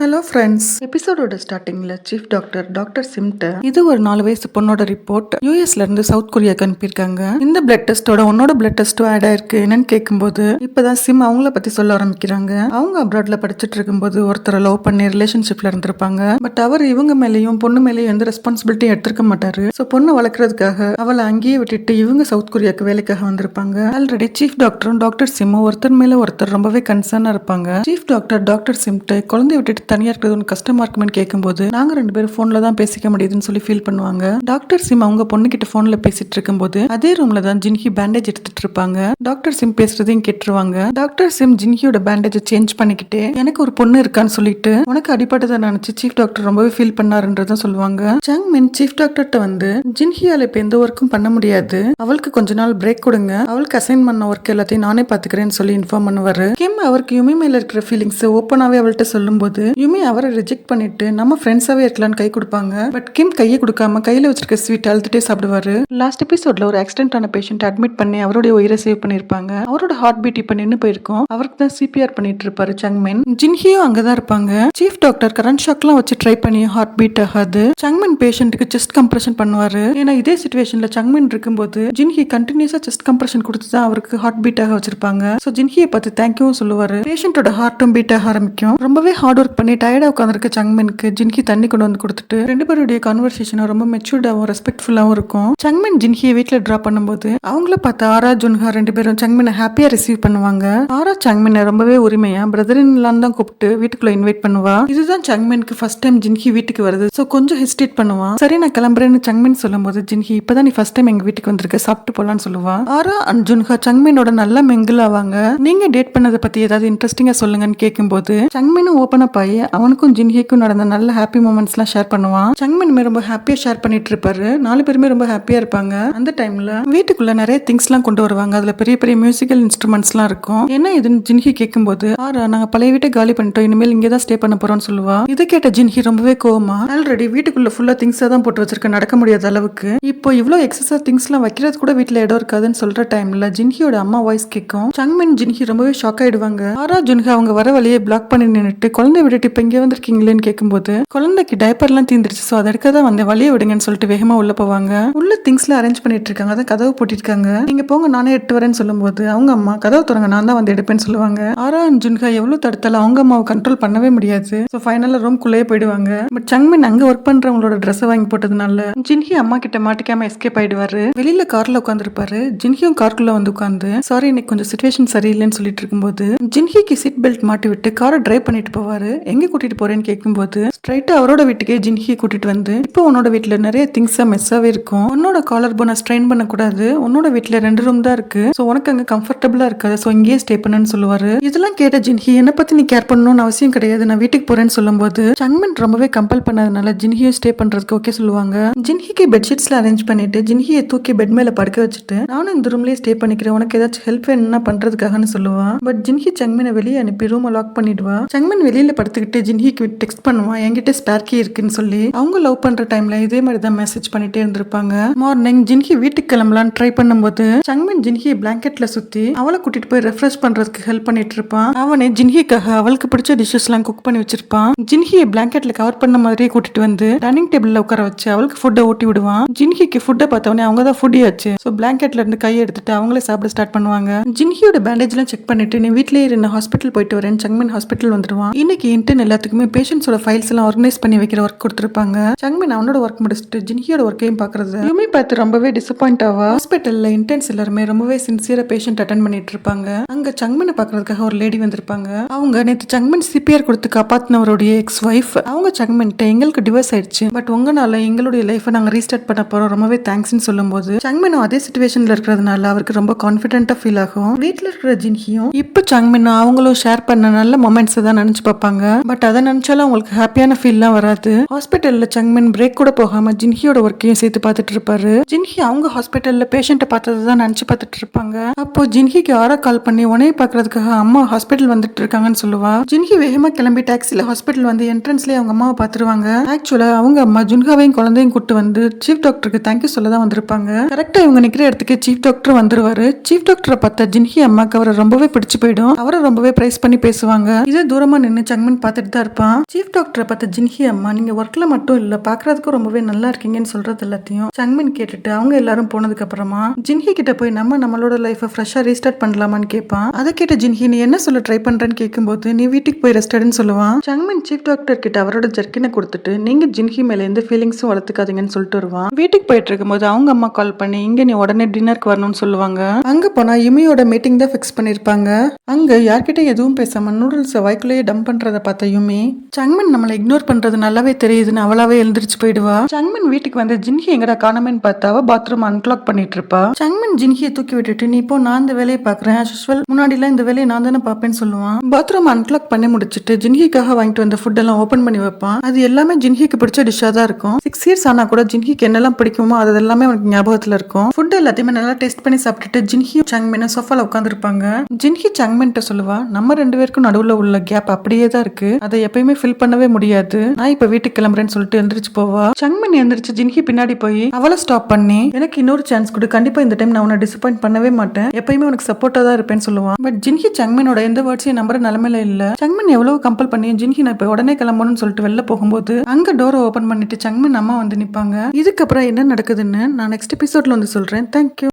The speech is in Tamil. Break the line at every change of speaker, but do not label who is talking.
ஹலோ ஃப்ரெண்ட்ஸ் எபிசோடோட ஸ்டார்டிங்ல சீஃப் டாக்டர் டாக்டர் சிம்ட இது ஒரு நாலு வயசு பொண்ணோட ரிப்போர்ட் யூஎஸ்ல இருந்து சவுத் கொரியாக்கு அனுப்பியிருக்காங்க இந்த பிளட் டெஸ்டோட உன்னோட பிளட் டெஸ்ட்டும் ஆட் ஆயிருக்கு. என்னன்னு கேட்கும்போது இப்பதான் சிம் அவங்கள பத்தி சொல்ல ஆரம்பிக்கிறாங்க. அவங்க அப்ராட்ல படிச்சுட்டு இருக்கும்போது ஒருத்தரை லவ் பண்ணி ரிலேஷன்ஷிப்ல இருந்திருப்பாங்க. பட் அவர் இவங்க மேலேயும் பொண்ணு மேலேயும் எந்த ரெஸ்பான்சிபிலிட்டியும் எடுத்திருக்க மாட்டாரு. ஸோ பொண்ணை வளர்க்கறதுக்காக அவளை அங்கேயே விட்டுட்டு இவங்க சவுத் கொரியாக்கு வேலைக்காக வந்திருப்பாங்க. ஆல்ரெடி சீஃப் டாக்டரும் டாக்டர் சிம்மும் ஒருத்தர் மேல ஒருத்தர் ரொம்பவே கன்சர்னா இருப்பாங்க. சீஃப் டாக்டர் டாக்டர் சிம்ட்டு குழந்தைய விட்டுட்டு தனியா இருக்கிறது ஒன்று கஷ்டமா இருக்குமென்னு கேட்கும்போது நாங்க ரெண்டு பேரும் போன்ல தான் பேசிக்க முடியுதுன்னு சொல்லி ஃபீல் பண்ணுவாங்க. டாக்டர் சிம் அவங்க பொண்ணு கிட்ட போன்ல பேசிட்டு இருக்கும்போது அதே ரூம்ல தான் ஜின்ஹி பேண்டேஜ் எடுத்துட்டு இருப்பாங்க. டாக்டர் சிம் பேசுறதையும் கேட்டுருவாங்க. டாக்டர் சிம் ஜின்ஹியோட பேண்டேஜ் சேஞ்ச் பண்ணிக்கிட்டு எனக்கு ஒரு பொண்ணு இருக்கான்னு சொல்லிட்டு உனக்கு அடிப்பட்டதை நினைச்சு சீஃப் டாக்டர் ரொம்பவே ஃபீல் பண்ணாருன்றதும் சொல்லுவாங்க. ஜங் மின் சீஃப் டாக்டர்கிட்ட வந்து ஜின்ஹியால இப்ப எந்த ஒர்க்கும் பண்ண முடியாது. அவளுக்கு கொஞ்ச நாள் பிரேக் கொடுங்க. அவளுக்கு அசைன் பண்ண ஒர்க் எல்லாத்தையும் நானே பாத்துக்கிறேன்னு சொல்லி இன்ஃபார்ம் பண்ணுவாரு. கிம் அவருக்கு யுமி மேல இருக்கிற ஃபீலிங்ஸ் ஓப்பனாவே அவள்கிட்ட சொல்லும்போது யுமி அவரை ரிஜெக்ட் பண்ணிட்டு நம்ம ஃப்ரெண்ட்ஸாவே இருக்கலாம்னு கை கொடுப்பாங்க. பட் கிம் கையை கொடுக்காம கையில வச்சிருக்க ஸ்வீட் அழுதுட்டே சாப்பிடுவாரு. லாஸ்ட் எபிசோட்ல ஒரு ஆக்சிடென்ட் ஆன பேஷண்ட் அட்மிட் பண்ணி அவருடைய உயிரை சேவ் பண்ணிருப்பாங்க அவரோட ஹார்ட் பீட் இப்ப நின்று போயிருக்கும். அவருக்கு தான் சிபிஆர் பண்ணிட்டு இருப்பாரு சங்மென் ஜின்ஹியும் அங்கதான் இருப்பாங்க. சீஃப் டாக்டர் கரண்ட் ஷாக்லாம் வச்சு ட்ரை பண்ணி ஹார்ட் பீட் ஆகாது. சங்மென் பேஷண்ட்டுக்கு செஸ்ட் கம்ப்ரெஷன் பண்ணுவாரு. ஏன்னா இதே சுச்சுவேஷன்ல சங்மென் இருக்கும்போது ஜின்ஹி கண்டினியூஸா செஸ்ட் கம்ப்ரெஷன் கொடுத்து தான் அவருக்கு ஹார்ட் பீட் ஆக வச்சிருப்பாங்க. ஸோ ஜின்ஹியை பார்த்து தேங்க்யூ சொல்லுவாரு. பேஷண்டோட ஹார்ட்டும் பீட் ஆக ஆரம்பிக்கும். ரொம்பவே ஹார்ட் ஒர்க் பண்ணி டயர்டா உட்காந்துருக்க சங்மெனுக்கு ஜின்கி தண்ணி கொண்டு வந்து கொடுத்துட்டு ரெண்டு பேருடைய கான்வர்சேஷனும் ரொம்ப மெச்சூர்டாகவும் ரெஸ்பெக்ட்ஃபுல்லாகவும் இருக்கும். சங்மென் ஜின்கியை வீட்டில் ட்ராப் பண்ணும்போது அவங்கள பார்த்து ஆரா ஜுன்ஹா ரெண்டு பேரும் சங்மெனை ஹாப்பியாக ரிசீவ் பண்ணுவாங்க. ஆரா சங்மெனை ரொம்பவே உரிமையா பிரதர் இன்லான் தான் கூப்பிட்டு வீட்டுக்குள்ள இன்வைட் பண்ணுவா. இதுதான் சங்மெனுக்கு ஃபர்ஸ்ட் டைம் ஜின்கி வீட்டுக்கு வருது. ஸோ கொஞ்சம் ஹெசிடேட் பண்ணுவான் சரி நான் கிளம்புறேன்னு சங்மென் சொல்லும்போது ஜின்ஹி இப்பதான் நீ ஃபர்ஸ்ட் டைம் எங்க வீட்டுக்கு வந்திருக்க சாப்பிட்டு போலான்னு சொல்லுவா. ஆரா அண்ட் ஜுன்ஹா சங்மெனோட நல்லா மெங்கிள் ஆவாங்க. நீங்க டேட் பண்ணதை பத்தி ஏதாவது இன்ட்ரெஸ்டிங்கா சொல்லுங்கன்னு கேட்கும்போது சங்மெனும் ஓப்பன் அப் ஆகி அவனுக்கும் ஜின்ஹிக்கும் நடந்த நல்ல ஹாப்பி மூமெண்ட்ஸ்லாம் ஷேர் பண்ணுவான். சங்மெனுமே ரொம்ப ஹாப்பியா ஷேர் பண்ணிட்டு இருப்பாரு நாலு பேருமே ரொம்ப ஹாப்பியா இருப்பாங்க. அந்த டைம்ல வீட்டுக்குள்ள நிறைய திங்ஸ்லாம் கொண்டு வருவாங்க. அதுல பெரிய பெரிய மியூசிக்கல் இன்ஸ்ட்ருமெண்ட்ஸ்லாம் இருக்கும். என்ன இதுன்னு ஜின்ஹி கேட்கும்போது ஆரா நாங்க பழைய வீட்டை காலி பண்ணிட்டோம். இனிமேல் இங்கே தான் ஸ்டே பண்ண போறோம்னு சொல்லுவா. இதை கேட்ட ஜின்ஹி ரொம்பவே கோவமா ஆல்ரெடி வீட்டுக்குள்ள ஃபுல்லா திங்ஸா தான் போட்டு வச்சிருக்க நடக்க முடியாத அளவுக்கு. இப்போ இவ்வளோ எக்ஸஸா திங்ஸ்லாம் வைக்கிறது கூட வீட்டில் இடம் இருக்காதுன்னு சொல்ற டைம்ல ஜின்ஹியோட அம்மா வாய்ஸ் கேட்கும் சங்மின் ஜின்ஹி ரொம்பவே ஷாக் ஆயிடுவாங்க. ஆரா ஜின்ஹி அவங்க வர வழியை பிளாக் பண்ணி நின்னுட்டு குழந்தை விட்டுட்டு இப்போ இங்கே வந்திருக்கீங்களேன்னு கேட்கும்போது குழந்தைக்கு டைப்பர்லாம் தீந்துருச்சு ஸோ அதை எடுக்க தான் வந்து வழியை விடுங்கன்னு சொல்லிட்டு வேகமா உள்ள போவாங்க. உள்ள திங்ஸ்ல அரேஞ்ச் பண்ணிட்டு இருக்காங்க. அதான் கதவு போட்டிருக்காங்க நீங்க போங்க நானே எடுத்து வரேன்னு சொல்லும்போது அவங்க அம்மா கதவு திறங்க நான் தான் வந்து எடுப்பேன்னு சொல்லுவாங்க. ஆரா அண்ட் ஜுன்ஹா எவ்வளவு தடுத்தாலும் அவங்க அம்மாவை கண்ட்ரோல் பண்ணவே முடியாது. ஸோ ஃபைனலாக ரூம்குள்ளேயே போயிடுவாங்க. பட் சங்மின் அங்கே ஒர்க் பண்றவங்களோட ட்ரெஸ்ஸை வாங்கி போட்டதுனால ஜின்ஹி அம்மா கிட்ட மாட்டிக்காம எஸ்கேப் ஆயிடுவாரு. வெளியில கார்ல உட்காந்துருப்பாரு ஜின்ஹியும் கார்க்குள்ள வந்து உட்காந்து சாரி இன்னைக்கு கொஞ்சம் சுச்சுவேஷன் சரியில்லைன்னு சொல்லிட்டு இருக்கும்போது ஜின்ஹிக்கு சீட் பெல்ட் மாட்டி விட்டு காரை டிரைவ் பண்ணிட்டு போவாரு. எங்க கூட்டிட்டு போறேன்னு கேட்கும்போது ஸ்ட்ரைட்டா அவரோட வீட்டுக்கே ஜின்ஹியை கூட்டிட்டு வந்து இப்போ உன்னோட வீட்டுல நிறைய திங்ஸா மெஸ்ஸாவே இருக்கும். உன்னோட காலர் போனை ஸ்ட்ரெயின் பண்ணக்கூடாது. உன்னோட வீட்டுல ரெண்டு ரூம் தான் இருக்கு. ஸோ உனக்கு அங்க கம்ஃபர்டபுளா இருக்காது. ஸோ இங்கேயே ஸ்டே பண்ணுன்னு சொல்லுவாரு. இதெல்லாம் கேட்ட ஜின்ஹி என்ன பத்தி நீ கேர் பண்ணணும்னு அவசியம் கிடையாது. நான் வீட்டுக்கு போறேன்னு சொல்லும்போது சங்மன் ரொம்பவே கம்பல் பண்ணதுனால ஜின்ஹியும் ஸ்டே பண்றதுக்கு ஓகே சொல்லுவாங்க. ஜின்ஹிக்கு பெட்ஷீட்ஸ்ல அரேஞ்ச் பண்ணிட்டு ஜின்ஹியை தூக்கி பெட் மேல படுக்க வச்சுட்டு நானும் இந்த ரூம்லயே ஸ்டே பண்ணிக்கிறேன். உனக்கு ஏதாச்சும் ஹெல்ப் வேணும்னா பண்றதுக்காகன்னு சொல்லுவான் பட் ஜின்ஹி சங்மனை வெளியே அனுப்பி ரூமை லாக் பண்ணிடுவா. சங்மன் வெளியில படுத்துக்கிட்டு ஜின்ஹிக்கு டெக்ஸ்ட் பண்ணுவான் என்கிட்ட ஸ்பேர் கீ இருக்குன்னு சொல்லி. அவங்க லவ் பண்ற டைம்ல இதே மாதிரி தான் மெசேஜ் பண்ணிட்டே இருந்திருப்பாங்க. மார்னிங் ஜின்ஹி வீட்டுக்கு கிளம்பலான்னு ட்ரை பண்ணும்போது சங்மின் ஜின்ஹி பிளாங்கெட்ல சுத்தி அவளை கூட்டிட்டு போய் ரெஃப்ரெஷ் பண்றதுக்கு ஹெல்ப் பண்ணிட்டு இருப்பான். அவனே ஜின்ஹிக்காக அவளுக்கு பிடிச்ச டிஷ்ஷஸ் எல்லாம் குக் பண்ணி வச்சிருப்பான். ஜின்ஹியை பிளாங்கெட்ல கவர் பண்ண மாதிரியே கூட்டிட்டு வந்து டைனிங் டேபிள்ல உட்கார வச்சு அவளுக்கு ஃபுட்டை ஊட்டி விடுவான். ஜின்ஹிக்கு ஃபுட்டை பார்த்தவொடனே அவங்க தான் ஃபுட்டி ஆச்சு. ஸோ பிளாங்கெட்ல இருந்து கையை எடுத்துட்டு அவங்களே சாப்பிட ஸ்டார்ட் பண்ணுவாங்க. ஜின்ஹியோட பேண்டேஜ் எல்லாம் செக் பண்ணிட்டு நீ வீட்லயே இருந்து ஹாஸ்பிட்டல் போயிட்டு வரேன். சங்மின் ஹாஸ்பிட்டல் வந்துருவான். இன்னைக்கு இன்டர்ன் எல்லாத்துக்குமே பேஷண்ட்ஸோட ஃபைல்ஸ் எல்லாம் ஆர்கனைஸ் பண்ணி வைக்கிற ஒர்க் கொடுத்துருப்பாங்க. சங்மின் அவனோட ஒர்க் முடிச்சுட்டு ஜின்ஹியோட ஒர்க்கையும் பாக்குறது. யுமி பார்த்து ரொம்பவே டிசப்பாயிண்ட் ஆவா? ஹாஸ்பிட்டல்ல இன்டென்ஸ் எல்லாருமே ரொம்பவே சின்சியரா பேஷண்ட் அட்டன் பண்ணிட்டு இருப்பாங்க. அங்க சங்மினை பாக்குறதுக்காக ஒரு லேடி வந்திருப்பாங்க. அவங்க நேற்று சங்மின் சிபிஆர் கொடுத்து காப்பாத்தினவருடைய எக்ஸ் ஒய்ஃப் அவங்க சங்மன்ட்ட எங்களுக்கு டிவோர்ஸ் ஆயிடுச்சு. பட் உங்களால எங்களுடைய லைஃபை நாங்க ரீஸ்டார்ட் பண்ண போறோம். ரொம்பவே தேங்க்ஸ்னு சொல்லும்போது சங்மனும் அதே சுச்சுவேஷன்ல இருக்கிறதுனால அவருக்கு ரொம்ப கான்ஃபிடென்ட்டா ஃபீல் ஆகும். வீட்டில் இருக்கிற ஜின்ஹியும் இப்போ சங்மின் அவங்களும் ஷேர் பண்ண நல்ல மொமெண்ட்ஸ் தான் நினச்சி பார்ப்பாங்க. பட் அதை நினைச்சாலும் அவங்களுக்கு ஹாப்பியான ஃபீல்லாம் வராது. ஹாஸ்பிட்டல்ல சங்மின் பிரேக் கூட போகாம ஜின்ஹியோட ஒர்க்கையும் சேர்த்து பார்த்துட்டு இருப்பாரு. ஜின்ஹி அவங்க ஹாஸ்பிட்டல்ல பேஷண்ட்டை பார்த்ததை தான் நினைச்சு பார்த்துட்டு இருப்பாங்க. அப்போ ஜின்ஹிக்கு ஆரா கால் பண்ணி உனையை பாக்குறதுக்காக அம்மா ஹாஸ்பிட்டல் வந்துட்டு இருக்காங்கன்னு சொல்லுவா. ஜின்ஹி வேகமா கிளம்பி டாக்ஸில ஹாஸ்பிட்டல் வந்து என்ட்ரன்ஸ்லயே அவங்க அம்மாவை பார்த்துருவாங்க. ஆக்சுவலா அவங்க அம்மா ஜுன்ஹாவையும் குழந்தையும் கூட்டு வந்து சீஃப் டாக்டருக்கு தேங்க்யூ சொல்ல தான் வந்திருப்பாங்க. கரெக்டா இவங்க நிக்கிற இடத்துக்கு சீஃப் டாக்டர் வந்துருவாரு. சீஃப் டாக்டரை பார்த்தா ஜின்ஹி அம்மாக்கு அவரை ரொம்பவே பிடிச்சு போயிடும். அவரை ரொம்பவே பிரைஸ் பண்ணி பேசுவாங்க. இதே தூரமா நின்று சங்மன் பார்த்துட்டு தான் இருப்பான். சீஃப் டாக்டரை பார்த்த ஜின்ஹி அம்மா நீங்க ஒர்க்ல மட்டும் இல்ல பாக்குறதுக்கும் ரொம்பவே நல்லா இருக்கீங்கன்னு சொல்றது எல்லாத்தையும் சங்மின் கேட்டுட்டு அவங்க எல்லாரும் போனதுக்கு அப்புறமா ஜின்ஹி கிட்ட போய் நம்ம நம்மளோட லைஃப் ஃப்ரெஷ்ஷா ரீஸ்டார்ட் பண்ணலாமான்னு கேட்பான் அதை கேட்ட ஜின்ஹி நீ என்ன சொல்ல ட்ரை பண்றேன்னு கேட்கும்போது நீ வீட்டுக்கு போய் ரெஸ்ட் எடுன்னு சொல்லுவான். சங்மின் சீஃப் டாக்டர் கிட்ட அவரோட ஜர்க்கினை கொடுத்துட்டு நீங்க ஜின்ஹி மேல எந்த ஃபீலிங்ஸும் வளர்த்துக்காதீங்கன்னு சொல்லிட்டு வருவான். வீட்டுக்கு போயிட்டு இருக்கும்போது அவங்க அம்மா கால் பண்ணி இங்க நீ உடனே டின்னருக்கு வரணும்னு சொல்லுவாங்க. அங்க போனா யுமியோட மீட்டிங் தான் ஃபிக்ஸ் பண்ணிருப்பாங்க. அங்க யார்கிட்ட எதுவும் பேசாம நூடுல்ஸ் வாய்க்குள்ளேயே டம்ப் பண்றத பார்த்து யுமி சங்மின் நம்மளை இக்னோர் பண்றது நல்லாவே தெரியுதுன்னு அவளாவே எழுந்திரிச்சு போயிடுவா. சங்மின் வீட்டுக்கு வந்து ஜின்ஹி எங்கடா காணமேன்னு பார்த்தாவ? பாத்ரூம் அன்லாக் பண்ணிட்டு இருப்பா சங்மின் ஜின்ஹியை தூக்கி விட்டுட்டு நீ இப்போ நான் இந்த வேலையை பாக்குறேன் யூஸ்வல் முன்னாடிலாம் இந்த வேலையை நான் தானே பாப்பேன்னு சொல்லுவான். பாத்ரூம் அன்லாக் பண்ணி முடிச்சிட்டு ஜின்ஹிக்காக வாங்கிட்டு வந்த ஃபுட் எல்லாம் ஓபன் பண்ணி வைப்பான். அது எல்லாமே ஜின்ஹிக்கு பிடிச்ச டிஷ்ஷா தான் இருக்கும். சிக்ஸ் இயர்ஸ் ஆனா கூட ஜின்ஹிக்கு என்னெல்லாம் பிடிக்குமோ அது எல்லாமே அவனுக்கு ஞாபகத்துல இருக்கும். ஃபுட் எல்லாத்தையுமே நல்லா டேஸ்ட் பண்ணி சாப்பிட்டுட்டு ஜின்ஹி சங்மின் சோஃபால உட்காந்துருப்பாங்க ஜின்ஹி சங்மின்ட்ட சொல்லுவா நம்ம ரெண்டு பேருக்கும் நடுவுல உள்ள கேப் அப்படியே தான் இருக்கு. அதை எப்பயுமே ஃபில் பண்ணவே முடியாது. நான் இப்ப வீட்டுக்கு கிளம்புறேன்னு சொல்லிட்டு எந்திரிச்சு போவா? சங்மன் எந்திரிச்சு ஜின்ஹி பின்னாடி போய் அவளை ஸ்டாப் பண்ணி எனக்கு இன்னொரு சான்ஸ் கொடு. கண்டிப்பா இந்த டைம் நான் உன்னை டிசப்பாயிண்ட் பண்ணவே மாட்டேன். எப்பயுமே உனக்கு சப்போர்ட்டா தான் இருப்பேன்னு சொல்லுவான். பட் ஜின்ஹி சங்மனோட எந்த வேர்ட்ஸையும் நம்புற நிலைமையில இல்ல. சங்மன் எவ்வளவு கம்பல் பண்ணி ஜின்ஹி நான் இப்ப உடனே கிளம்பணும்னு சொல்லிட்டு வெளில போகும்போது அங்க டோரை ஓபன் பண்ணிட்டு சங்மன் அம்மா வந்து நிப்பாங்க. இதுக்கப்புறம் என்ன நடக்குதுன்னு நான் நெக்ஸ்ட் எபிசோட்ல வந்து சொல்றேன். தேங்க்யூ